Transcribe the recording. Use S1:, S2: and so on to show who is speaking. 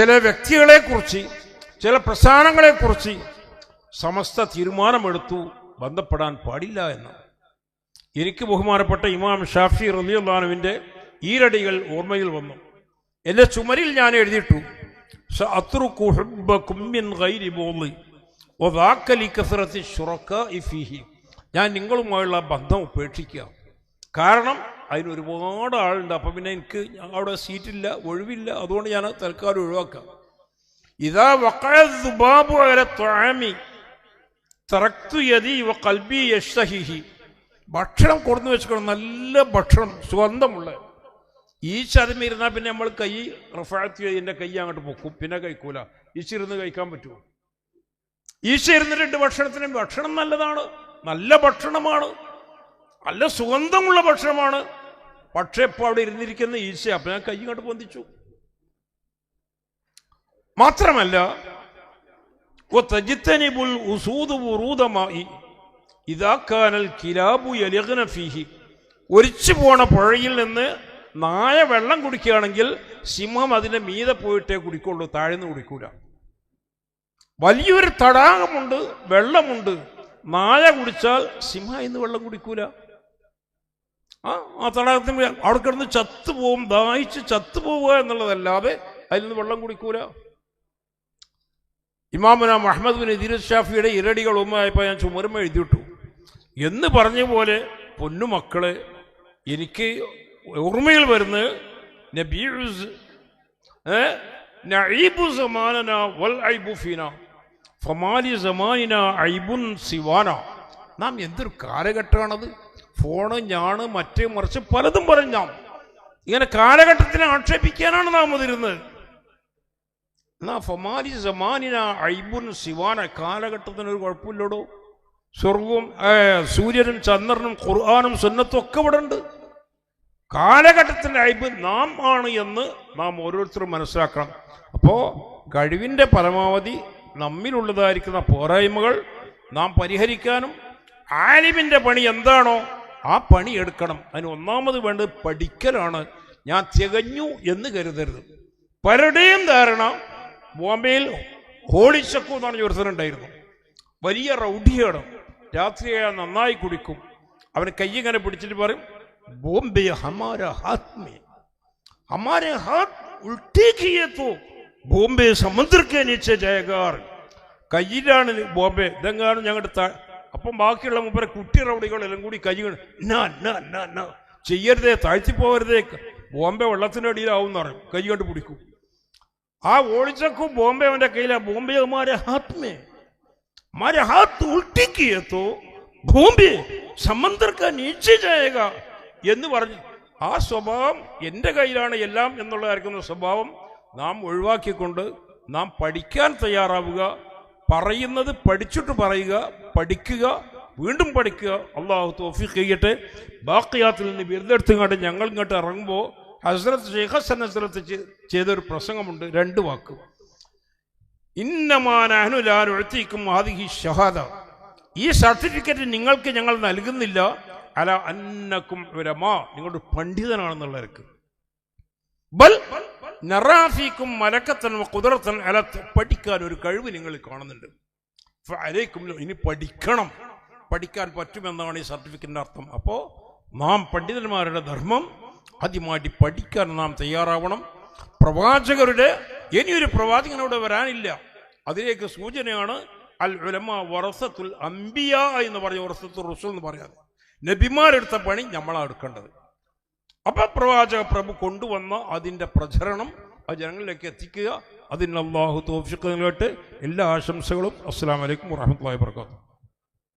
S1: ചില വ്യക്തികളെക്കുറിച്ച് ചില പ്രസ്ഥാനങ്ങളെക്കുറിച്ച് സമസ്ത തീരുമാനമെടുത്തു ബന്ധപ്പെടാൻ പാടില്ല എന്ന്. എനിക്ക് ബഹുമാനപ്പെട്ട ഇമാം ഷാഫി റലിയുള്ളാനുവിന്റെ ഈരടികൾ ഓർമ്മയിൽ വന്നു. എന്റെ ചുമരിൽ ഞാൻ എഴുതിയിട്ടു ഞാൻ നിങ്ങളുമായുള്ള ബന്ധം ഉപേക്ഷിക്കുക. കാരണം അതിന് ഒരുപാട് ആളുണ്ട്. അപ്പം പിന്നെ എനിക്ക് അവിടെ സീറ്റില്ല ഒഴിവില്ല. അതുകൊണ്ട് ഞാൻ തൽക്കാലം ഒഴിവാക്കാം. ഇതാ വക്കാബു അല ത്വാമി തറക്തു യതി വ കൽബി യഷ്ഹിഹി ഭക്ഷണം കൊടുന്നു വെച്ചുകൊണ്ട് നല്ല ഭക്ഷണം സുഗന്ധമുള്ള. ഈ ചതമിരുന്നാൽ പിന്നെ നമ്മൾ കൈ റഫാത്തി എന്റെ കൈ അങ്ങോട്ട് പൊക്കും. പിന്നെ കഴിക്കൂല. ഈച്ചിരുന്ന് കഴിക്കാൻ പറ്റുമോ? ഈശ ഇരുന്നിട്ടുണ്ട് ഭക്ഷണത്തിന് ഭക്ഷണം നല്ലതാണ്. നല്ല ഭക്ഷണമാണ്. നല്ല സുഗന്ധമുള്ള ഭക്ഷണമാണ്. പക്ഷേ ഇപ്പോൾ അവിടെ ഇരുന്നിരിക്കുന്ന ഈശ അപ്പൊ ഞാൻ കൈ കണ്ട് പൊന്തിച്ചു. മാത്രമല്ല കിലാബു ഫീഹി ഒരിച്ചു പോണ പുഴയിൽ നിന്ന് നായ വെള്ളം കുടിക്കുകയാണെങ്കിൽ സിംഹം അതിന്റെ മീതെ പോയിട്ടേ കുടിക്കുള്ളൂ താഴ്ന്നു കുടിക്കൂല. വലിയൊരു തടാകമുണ്ട് വെള്ളമുണ്ട്. നായ കുടിച്ചാൽ സിംഹ ഇന്ന് വെള്ളം കുടിക്കൂല. ആ തടാകത്തിന് അവിടെ കിടന്ന് ചത്തുപോകും ദാഹിച്ച് ചത്തുപോവുക എന്നുള്ളതല്ലാതെ അതിൽ നിന്ന് വെള്ളം കുടിക്കൂല. ഇമാമുന മുഹമ്മദ് ബിൻ ഇദീർ ഷാഫിയുടെ ഇരടികൾ ഒന്നായപ്പോൾ ഞാൻ ചുമരുമ എഴുതിയിട്ടു. എന്ന് പറഞ്ഞ പോലെ പൊന്നുമക്കൾ എനിക്ക് ഓർമ്മയിൽ വരുന്ന നബീസ് നഈബു വൽ ഐബു ഫമാലി സമാനിന ഐബുൻ സിവാന. നാം എന്തൊരു കാലഘട്ടമാണത്? ഫോണ് ഞാണ് മറ്റേ മറിച്ച് പലതും പറഞ്ഞാം ഇങ്ങനെ കാലഘട്ടത്തിനെ ആക്ഷേപിക്കാനാണ് നാം അതിരുന്നത് എന്നാ ഫമാലി സമാനിന ഐബുൻ സിവാന കാലഘട്ടത്തിന് ഒരു കുഴപ്പമില്ലടോ? സ്വർഗവും സൂര്യനും ചന്ദ്രനും ഖുർആാനും സുന്നത്തും ഒക്കെ ഇവിടെ ഉണ്ട്. കാലഘട്ടത്തിന്റെ ഐബ് നാം ആണ് എന്ന് നാം ഓരോരുത്തരും മനസ്സിലാക്കണം. അപ്പോൾ കഴിവിന്റെ പരമാവധി നമ്മിലുള്ളതായിരിക്കുന്ന പോരായ്മകൾ നാം പരിഹരിക്കാനും ആലിമിന്റെ പണി എന്താണോ ആ പണി എടുക്കണം. അതിന് ഒന്നാമത് വേണ്ടത് പഠിക്കലാണ്. ഞാൻ തികഞ്ഞു എന്ന് കരുതരുത്. പലരുടെയും ധാരണ ബോംബെയിൽ ഹോളിശക്കു എന്ന് പറഞ്ഞ ഒരുത്തനുണ്ടായിരുന്നു വലിയ റൗഡിയാണ്. രാത്രിയായ നന്നായി കുടിക്കും. അവൻ ഇങ്ങനെ പിടിച്ചിട്ട് പറയും ബോംബെ ഹമാര ഹാത്മി. ഹമാരെ ഹാത്ത് ഉൾട്ടേക്കിയെത്തോ. ബോംബെ സമുദ്രക്കനിച്ച ജയകാർ കയ്യിലാണ് ബോംബെ. ഇതെങ്ങാണ് ഞങ്ങളുടെ അപ്പം ബാക്കിയുള്ള മുമ്പേ കുട്ടി റൗഡികളെല്ലാം കൂടി കൈ കൊണ്ട് നാ നാ നാ നാ ചെയ്യരുതേ താഴ്ത്തി പോകരുതേ ബോംബെ വെള്ളത്തിൻ്റെ അടിയിലാവും എന്ന് പറയും കൈ കൊണ്ട് പിടിക്കും ആ ഓളിച്ചക്കും ബോംബെ അവൻ്റെ കയ്യിലാ ബോംബെ ഹമാരെ ഹാത്ത് മേ हमारे हाथ उल्टी किए तो ഭൂമി സമുദ്ര കാ നീച്ചെ ജായക എന്ന് പറഞ്ഞു ആ സ്വഭാവം എൻ്റെ കയ്യിലാണ് എല്ലാം എന്നുള്ളതായിരിക്കുന്ന സ്വഭാവം നാം ഒഴിവാക്കിക്കൊണ്ട് നാം പഠിക്കാൻ തയ്യാറാവുക പറയുന്നത് പഠിച്ചിട്ട് പറയുക പഠിക്കുക വീണ്ടും പഠിക്കുക. അള്ളാഹു തോഫീഖ് ചെയ്യട്ടെ. ബാക്കിയാത്തിൽ നിന്ന് ബിരുദെടുത്തുകൊണ്ട് ഞങ്ങൾ ഇങ്ങോട്ട് ഇറങ്ങുമ്പോൾ ഹസ്രത്ത് ഷെയ്ഖ് ഹസൻ ഹസ്രത്ത് ചെയ്തൊരു പ്രസംഗമുണ്ട്. രണ്ട് വാക്ക്. ആദി ആദിഹി ഷഹാദ. ഈ സർട്ടിഫിക്കറ്റ് നിങ്ങൾക്ക് ഞങ്ങൾ നൽകുന്നില്ല. അല അന്നക്കും രമാ നിങ്ങളുടെ പണ്ഡിതനാണെന്നുള്ളവർക്ക് ബൽ നറാഫിക്കും മലക്കത്തൻ കുതിരത്തൻ അല പഠിക്കാൻ ഒരു കഴിവ് നിങ്ങൾ കാണുന്നുണ്ട്. അലേക്കും ഇനി പഠിക്കണം. പഠിക്കാൻ പറ്റുമെന്നാണ് ഈ സർട്ടിഫിക്കറ്റിന്റെ അർത്ഥം. അപ്പോൾ നാം പണ്ഡിതന്മാരുടെ ധർമ്മം ആദ്യമായിട്ട് പഠിക്കാൻ നാം തയ്യാറാവണം. പ്രവാചകരുടെ ഇനിയൊരു പ്രവാചകനോട് വരാനില്ല. അതിലേക്ക് സൂചനയാണ് അൽ ഉലമ വറസത്തുൽ അംബിയ എന്ന് പറഞ്ഞ വറസത്തുൽ റസൂൽ എന്ന് പറയാതെ നബിമാരെടുത്ത പണി നമ്മളാണ് എടുക്കേണ്ടത്. അപ്പൊ പ്രവാചക പ്രഭു കൊണ്ടുവന്ന അതിന്റെ പ്രചരണം ആ ജനങ്ങളിലേക്ക് എത്തിക്കുക. അതിന് അള്ളാഹു തോഫിക്ക് എല്ലാ ആശംസകളും. അസ്സാം വലൈക്കും വാഹമത്തല്ലാ വാബർക്കാത്തു